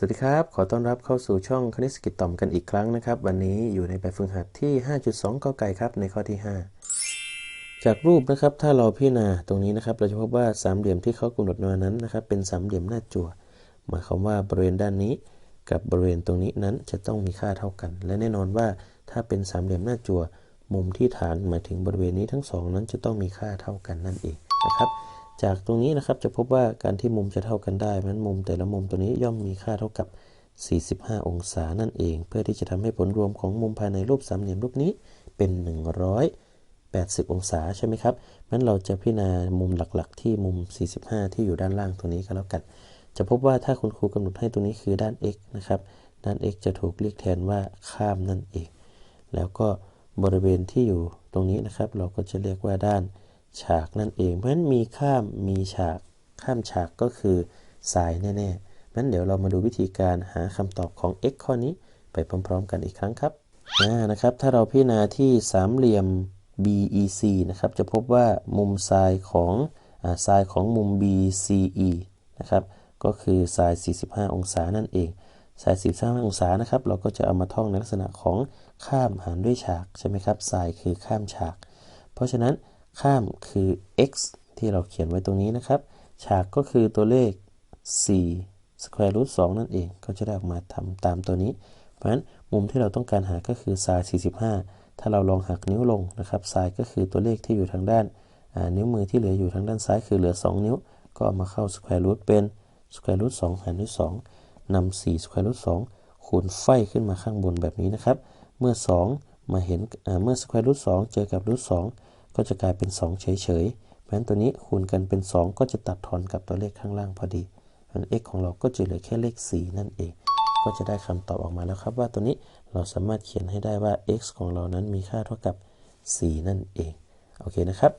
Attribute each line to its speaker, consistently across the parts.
Speaker 1: สวัสดีครับ ขอต้อนรับเข้าสู่ช่องคณิตศกิจต่อมกันอีกครั้งนะครับ วันนี้อยู่ในแบบฝึกหัดที่ 5.2กไก่ครับในข้อที่ 5 จากรูปนะครับ ถ้าเราพิจารณาตรงนี้นะครับ เราจะพบว่าสามเหลี่ยมที่เขากำหนดมานั้นนะครับ เป็นสามเหลี่ยมหน้าจั่ว หมายความว่าบริเวณด้านนี้ กับบริเวณตรงนี้นั้นจะต้องมีค่าเท่ากัน และแน่นอนว่าถ้าเป็นสามเหลี่ยมหน้าจั่ว มุมที่ฐานหมายถึงบริเวณนี้ทั้งสองนั้นจะต้องมีค่าเท่ากันนั่นเองนะครับ จากตรงนี้นะครับจะพบว่าการที่มุมจะเท่ากันได้นั้นมุมแต่ละมุมตัวนี้ย่อมมีค่าเท่ากับ 45 องศานั่นเอง เพื่อที่จะทำให้ผลรวมของมุมภายในรูปสามเหลี่ยมรูปนี้เป็น 180 องศาใช่ไหมครับนั้นเราจะพิจารณามุมหลักๆ ที่มุม 45 ที่อยู่ด้านล่างตรงนี้ก็แล้วกัน จะพบว่าถ้าคุณครูกำหนดให้ตรงนี้คือด้าน x นะครับด้าน x จะถูกเรียกแทนว่าข้ามนั่นเอง แล้วก็บริเวณที่อยู่ตรงนี้นะครับ เราก็จะเรียกว่าด้าน ฉากนั่นเอง เพราะฉะนั้นมีข้ามมีฉากข้ามฉากก็คือสายแน่ๆนั้นเดี๋ยวเรามาดูวิธีการหาคำตอบของ x ข้อนี้ไปพร้อม ๆ กันอีกครั้งครับนะครับ ถ้าเราพิจารณาที่สามเหลี่ยม BEC นะครับ จะพบว่ามุมไซน์ของไซน์ของมุม BCE นะครับ ก็คือไซน์45 องศานั่นเองไซน์45 องศานะครับ เราก็จะเอามาท่องในลักษณะของข้ามหารด้วยฉากใช่ไหมครับไซน์คือข้ามฉาก เพราะฉะนั้น ข้ามคือ x ที่เราเขียนไว้ตรงนี้นะครับ ฉากก็คือตัวเลข 4 square root 2นั่นเอง ก็จะได้ออกมาทำตามตัวนี้ เพราะฉะนั้นมุมที่เราต้องการหาก็คือ sin 45 ถ้าเราลองหักนิ้วลงนะครับ sin ก็คือตัวเลขที่อยู่ทางด้าน นิ้วมือที่เหลืออยู่ทางด้านซ้ายคือเหลือ 2 นิ้ว ก็เอามาเข้า square root เป็น square root 2หารด้วย2นำ4 square root 2คูณไฟขึ้นมาข้างบนแบบนี้นะครับ เมื่อ 2 มาเห็นเมื่อ square root 2 เจอกับ root 2 ก็จะกลายเป็น 2 เฉยๆ เพราะฉะนั้นตัวนี้คูณกันเป็น 2 ก็จะตัดทอนกับตัวเลขข้างล่างพอดีมัน x ของเราก็จะเหลือแค่เลข 4 นั่นเอง ก็จะได้คำตอบออกมาแล้วครับ ว่าตัวนี้เราสามารถเขียนให้ได้ว่า x ของเรานั้นมีค่าเท่ากับ 4 นั่นเอง โอเคนะครับ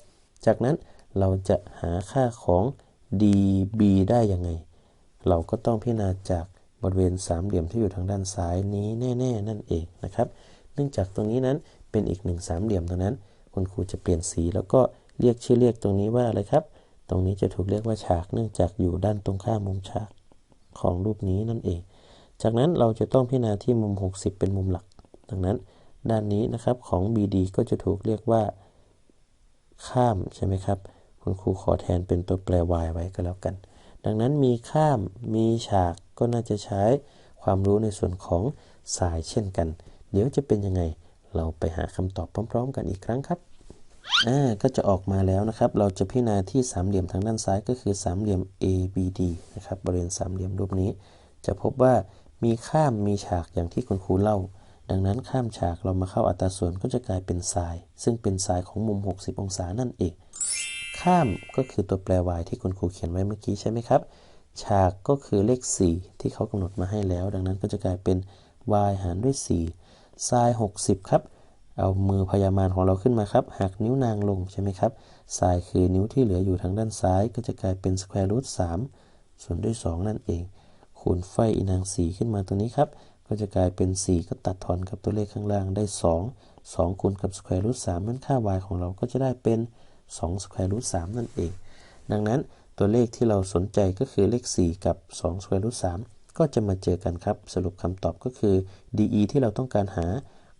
Speaker 1: จากนั้นเราจะหาค่าของ db ได้ยังไง เราก็ต้องพิจารณาจากบริเวณสามเหลี่ยมที่อยู่ทางด้านซ้ายนี้แน่ ๆ นั่นเองนะครับ เนื่องจากตรงนี้นั้นเป็นอีกหนึ่งสามเหลี่ยมตรงนั้น คุณครูจะเปลี่ยนสี แล้วก็เรียกชื่อเรียกตรงนี้ว่าอะไรครับ ตรงนี้จะถูกเรียกว่าฉากเนื่องจากอยู่ด้านตรงข้ามมุมฉากของรูปนี้นั่นเอง จากนั้นเราจะต้องพิจารณาที่มุม 60 เป็นมุมหลัก ดังนั้นด้านนี้นะครับของ BD ก็จะถูกเรียกว่า ข้ามใช่ไหมครับ คุณครูขอแทนเป็นตัวแปร y ไว้ก็แล้วกัน ดังนั้นมีข้ามมีฉากก็น่าจะใช้ความรู้ในส่วนของสายเช่นกัน เดี๋ยวจะเป็นยังไง เราไปหาคำตอบพร้อม ๆ กันอีกครั้งครับ อ่าก็จะออกมาแล้วนะครับ เราจะพิจารณาที่สามเหลี่ยมทางด้านซ้ายก็คือสามเหลี่ยม ABD นะครับบริเวณสามเหลี่ยมรูปนี้ จะพบว่ามีข้ามมีฉากอย่างที่คุณครูเล่า ดังนั้นข้ามฉากเรามาเข้าอัตราส่วนก็จะกลายเป็นไซน์ซึ่งเป็นไซน์ของมุม 60 องศานั่นเอง ข้ามก็คือตัวแปร y ที่คุณครูเขียนไว้เมื่อกี้ใช่ไหมครับ ฉากก็คือเลข 4 ที่เขากำหนดมาให้แล้ว ดังนั้นก็จะกลายเป็น y หารด้วย4ไซน์60 ครับ เอามือพยามารของเราขึ้นมาครับ หักนิ้วนางลงใช่ไหมครับสายคือนิ้วที่เหลืออยู่ทางด้านซ้าย ก็จะกลายเป็นสแควร์รูทสามส่วนด้วย 2 นั่นเอง คูณไฟอีนาง 4 ขึ้นมาตรงนี้ครับ ก็จะกลายเป็น 4 ก็ตัดทอนกับตัวเลขข้างล่างได้ 2 2 คูณกับสแควร์รูทสามนั้นค่า y ของเราก็จะได้เป็น2สแควร์รูทสามนั่นเอง ดังนั้นตัวเลขที่เราสนใจก็คือเลข 4 กับ2สแควร์รูทสามก็จะมาเจอกันครับ สรุปคำตอบก็คือ DE ที่เราต้องการหา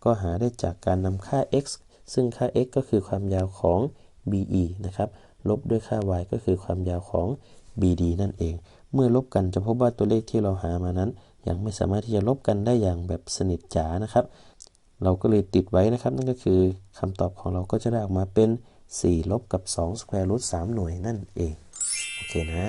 Speaker 1: ก็หาได้จากการนำค่า x ซึ่งค่า x ก็คือความยาวของ BE นะครับลบด้วยค่า y ก็คือความยาวของ BD นั่นเอง เมื่อลบกันจะพบว่าตัวเลขที่เราหามานั้น ยังไม่สามารถที่จะลบกันได้อย่างแบบสนิทจ๋านะครับ เราก็เลยติดไว้นะครับ นั่นก็คือคำตอบของเราก็จะได้ออกมาเป็น 4 ลบกับ2 square root 3หน่วยนั่นเอง โอเคนะ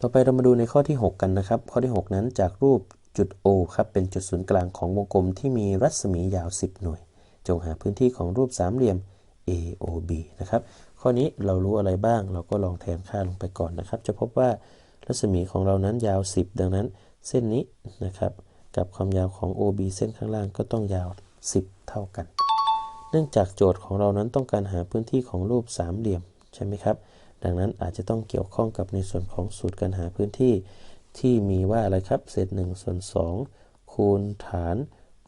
Speaker 1: ต่อไปเรามาดูในข้อที่ 6 กันนะครับ ข้อที่ 6 นั้นจากรูป จุด O ครับเป็นจุดศูนย์กลางของวงกลมที่มีรัศมียาว 10 หน่วย จงหาพื้นที่ของรูปสามเหลี่ยม AOB นะครับ ข้อนี้เรารู้อะไรบ้าง เราก็ลองแทนค่าลงไปก่อนนะครับ จะพบว่ารัศมีของเรานั้นยาว 10 ดังนั้นเส้นนี้นะครับ กับความยาวของ OB เส้นข้างล่างก็ต้องยาว 10 เท่ากัน เนื่องจากโจทย์ของเรานั้นต้องการหาพื้นที่ของรูปสามเหลี่ยมใช่ไหมครับ ดังนั้นอาจจะต้องเกี่ยวข้องกับในส่วนของสูตรการหาพื้นที่ ที่มีว่าอะไรครับ เศษ1ส่วน2คูณฐาน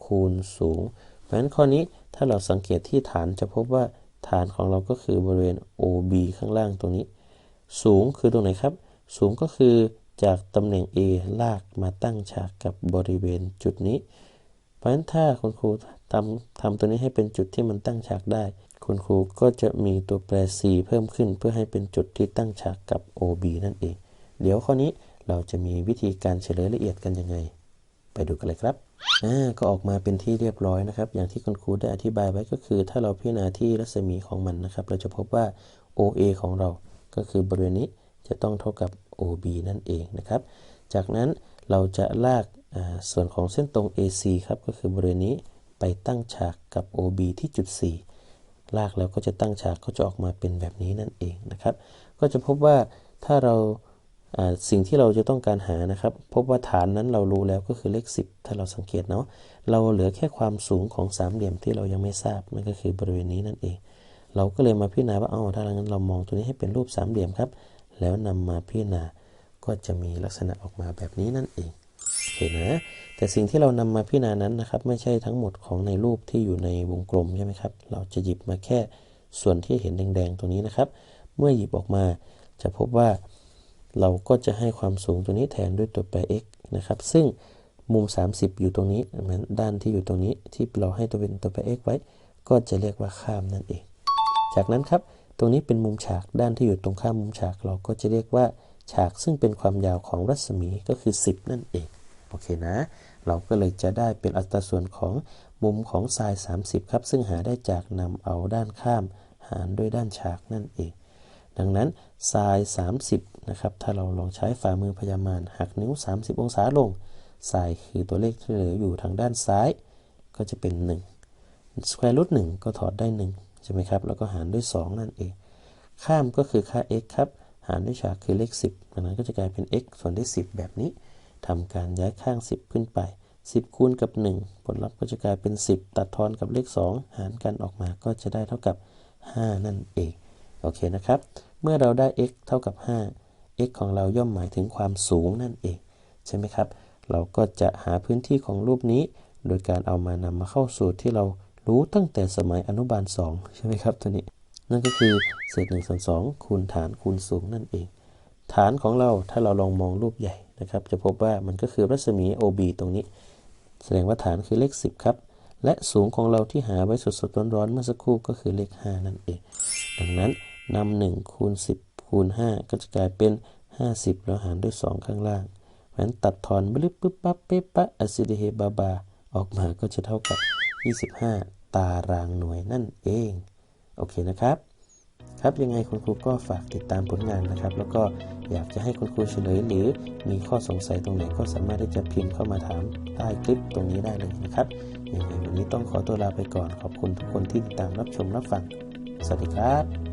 Speaker 1: คูณสูง เพราะฉะนั้นข้อนี้ถ้าเราสังเกตที่ฐานจะพบว่าฐานของเราก็คือบริเวณ OB ข้างล่างตรงนี้ สูงคือตรงไหนครับ สูงก็คือจากตำแหน่ง A ลากมาตั้งฉากกับบริเวณจุดนี้ เพราะฉะนั้นถ้าคุณครูทำทำตัวนี้ให้เป็นจุดที่มันตั้งฉากได้ คุณครูก็จะมีตัวแปร c เพิ่มขึ้นเพื่อให้เป็นจุดที่ตั้งฉากกับ OB นั่นเอง เดี๋ยวข้อนี้ เราจะมีวิธีการเฉลยละเอียดกันยังไง ไปดูกันเลยครับอ่าก็ออกมาเป็นที่เรียบร้อยนะครับ อย่างที่คุณครูได้อธิบายไว้ก็คือ ถ้าเราพิจารณาที่รัศมีของมันนะครับ เราจะพบว่า OA ของเราก็คือบริเวณนี้จะต้องเท่ากับ OB นั่นเองนะครับ จากนั้นเราจะลากส่วนของเส้นตรง AC ครับก็คือบริเวณนี้ไปตั้งฉากกับ OB ที่จุด 4 ลากแล้วก็จะตั้งฉากก็จะออกมาเป็นแบบนี้นั่นเองนะครับ ก็จะพบว่าถ้าเรา สิ่งที่เราจะต้องการหานะครับ พบว่าฐานนั้นเรารู้แล้วก็คือเลข 10 ถ้าเราสังเกตเนาะเราเหลือแค่ความสูงของสามเหลี่ยมที่เรายังไม่ทราบนั่นก็คือบริเวณนี้นั่นเอง เราก็เลยมาพิจารณาว่าอ๋อถ้าอย่างนั้นเรามองตัวนี้ให้เป็นรูปสามเหลี่ยมครับ แล้วนำมาพิจารณาก็จะมีลักษณะออกมาแบบนี้นั่นเองเห็นนะแต่สิ่งที่เรานำมาพิจารณานั้นนะครับ ไม่ใช่ทั้งหมดของในรูปที่อยู่ในวงกลมใช่ไหมครับ เราจะหยิบมาแค่ส่วนที่เห็นแดงๆตรงนี้นะครับ เมื่อหยิบออกมาจะพบว่า เราก็จะให้ความสูงตัวนี้แทนด้วยตัวแปร x นะครับ ซึ่งมุม 30 อยู่ตรงนี้เหมือนด้านที่อยู่ตรงนี้ที่เราให้ตัวเป็นตัวแปร x ไว้ ก็จะเรียกว่าข้ามนั่นเอง จากนั้นครับ ตรงนี้เป็นมุมฉากด้านที่อยู่ตรงข้ามมุมฉากเราก็จะเรียกว่าฉากซึ่งเป็นความยาวของรัศมีก็คือ 10 นั่นเอง โอเคนะ เราก็เลยจะได้เป็นอัตราส่วนของมุมของไซน์30 ครับ ซึ่งหาได้จากนำเอาด้านข้ามหารด้วยด้านฉากนั่นเอง ดังนั้นไซน์30 นะครับ ถ้าเราลองใช้ฝ่ามือพยามารหักนิ้ว 30 องศาลงไซน์คือตัวเลขที่เหลืออยู่ทางด้านซ้ายก็จะเป็น1 square root 1ก็ถอดได้ 1 ใช่ไหมครับ แล้วก็หารด้วย 2 นั่นเอง ข้ามก็คือค่า x ครับ หารด้วยฉากคือเลข 10ดังนั้นก็จะกลายเป็น x ส่วนด้วย 10 แบบนี้ทำการย้ายข้าง 10 ขึ้นไป 10 คูณกับ 1 ผลลัพธ์ก็จะกลายเป็น 10 ตัดทอนกับเลข 2 หารกันออกมาก็จะได้เท่ากับ 5 นั่นเอง โอเคนะครับ เมื่อเราได้ x เท่ากับ 5 x ของเราย่อมหมายถึงความสูงนั่นเอง ใช่ไหมครับ เราก็จะหาพื้นที่ของรูปนี้ โดยการเอามานำมาเข้าสูตรที่เรารู้ตั้งแต่สมัยอนุบาล 2 ใช่ไหมครับตัวนี้ นั่นก็คือเศษ1ส่วน2คูณฐานคูณสูงนั่นเอง ฐานของเราถ้าเราลองมองรูปใหญ่นะครับ จะพบว่ามันก็คือรัศมี OB ตรงนี้ แสดงว่าฐานคือเลข 10 ครับ และสูงของเราที่หาไว้สดๆร้อนๆเมื่อสักครู่ก็คือเลข 5 นั่นเอง ดังนั้นนำ1คูณ10 คูณ 5 ก็จะกลายเป็น 50 แล้วหารด้วย 2 ข้างล่าง เพราะฉะนั้นตัดทอนบลึบปึ๊บปั๊บเป๊ะปะอะซิเดเฮบาบา ออกมาก็จะเท่ากับ 25 ตารางหน่วยนั่นเอง โอเคนะครับ ครับยังไงคุณครูก็ฝากติดตามผลงานนะครับ แล้วก็อยากจะให้คุณครูเฉลยหรือมีข้อสงสัยตรงไหนก็สามารถที่จะพิมพ์เข้ามาถามใต้คลิปตรงนี้ได้เลยนะครับยังไงวันนี้ต้องขอตัวลาไปก่อนขอบคุณทุกคนที่ติดตามรับชมรับฟังสวัสดีครับ